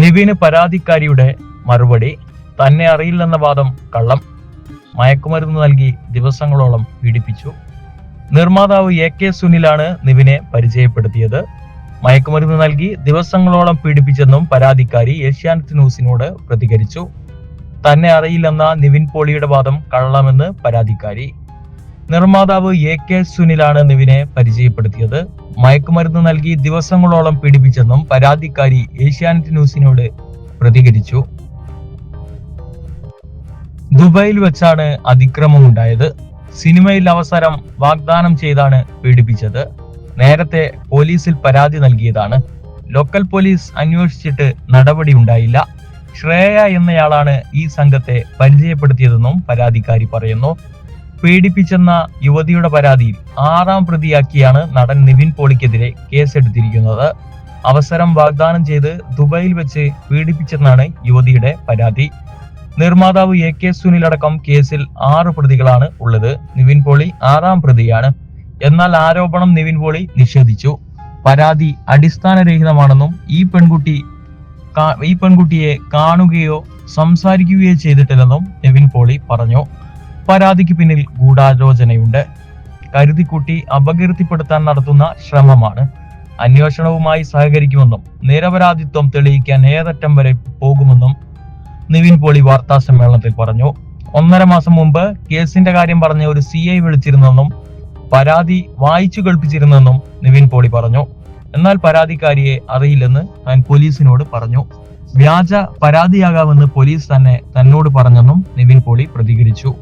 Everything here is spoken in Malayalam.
നിവിന് പരാതിക്കാരിയുടെ മറുപടി തന്നെ അറിയില്ലെന്ന വാദം കള്ളം. മയക്കുമരുന്ന് നൽകി ദിവസങ്ങളോളം പീഡിപ്പിച്ചു. നിർമ്മാതാവ് എ കെ സുനിലാണ് നിവിനെ പരിചയപ്പെടുത്തിയത്. മയക്കുമരുന്ന് നൽകി ദിവസങ്ങളോളം പീഡിപ്പിച്ചെന്നും പരാതിക്കാരി ഏഷ്യാനെറ്റ് ന്യൂസിനോട് പ്രതികരിച്ചു. തന്നെ അറിയില്ലെന്ന നിവിൻ പോളിയുടെ വാദം കള്ളമെന്ന് പരാതിക്കാരി. നിർമ്മാതാവ് എ കെ സുനിലാണ് നിവിനെ പരിചയപ്പെടുത്തിയത്. മയക്കുമരുന്ന് നൽകി ദിവസങ്ങളോളം പീഡിപ്പിച്ചെന്നും പരാതിക്കാരി ഏഷ്യാനെറ്റ് ന്യൂസിനോട് പ്രതികരിച്ചു. ദുബായിൽ വെച്ചാണ് അതിക്രമം ഉണ്ടായത് സിനിമയിൽ അവസരം വാഗ്ദാനം ചെയ്താണ് പീഡിപ്പിച്ചത്. നേരത്തെ പോലീസിൽ പരാതി നൽകിയതാണ്. ലോക്കൽ പോലീസ് അന്വേഷിച്ചിട്ട് നടപടി ഉണ്ടായില്ല. ശ്രേയ എന്നയാളാണ് ഈ സംഘത്തെ പരിചയപ്പെടുത്തിയതെന്നും പരാതിക്കാരി പറയുന്നു. പീഡിപ്പിച്ചെന്ന യുവതിയുടെ പരാതിയിൽ ആറാം പ്രതിയാക്കിയാണ് നടൻ നിവിൻ പോളിക്കെതിരെ കേസെടുത്തിരിക്കുന്നത്. അവസരം വാഗ്ദാനം ചെയ്ത് ദുബായിൽ വെച്ച് പീഡിപ്പിച്ചെന്നാണ് യുവതിയുടെ പരാതി. നിർമ്മാതാവ് എ കെ സുനിൽ അടക്കം കേസിൽ ആറ് പ്രതികളാണ് ഉള്ളത്. നിവിൻ പോളി ആറാം പ്രതിയാണ്. എന്നാൽ ആരോപണം നിവിൻ പോളി നിഷേധിച്ചു. പരാതി അടിസ്ഥാനരഹിതമാണെന്നും ഈ പെൺകുട്ടി ഈ പെൺകുട്ടിയെ കാണുകയോ സംസാരിക്കുകയോ ചെയ്തിട്ടില്ലെന്നും നിവിൻ പോളി പറഞ്ഞു. പരാതിക്ക് പിന്നിൽ ഗൂഢാലോചനയുണ്ട്. കരുതിക്കുട്ടി അപകീർത്തിപ്പെടുത്താൻ നടത്തുന്ന ശ്രമമാണ്. അന്വേഷണവുമായി സഹകരിക്കുമെന്നും നിരപരാധിത്വം തെളിയിക്കാൻ ഏതറ്റം വരെ പോകുമെന്നും നിവിൻ പോളി വാർത്താ സമ്മേളനത്തിൽ പറഞ്ഞു. ഒന്നര മാസം മുമ്പ് കേസിന്റെ കാര്യം പറഞ്ഞ ഒരു സി ഐ വിളിച്ചിരുന്നെന്നും പരാതി വായിച്ചു കേൾപ്പിച്ചിരുന്നെന്നും നിവിൻ പോളി പറഞ്ഞു. എന്നാൽ പരാതിക്കാരിയെ അറിയില്ലെന്ന് താൻ പോലീസിനോട് പറഞ്ഞു. വ്യാജ പരാതിയാകാമെന്ന് പോലീസ് തന്നെ തന്നോട് പറഞ്ഞെന്നും നിവിൻ പോളി പ്രതികരിച്ചു.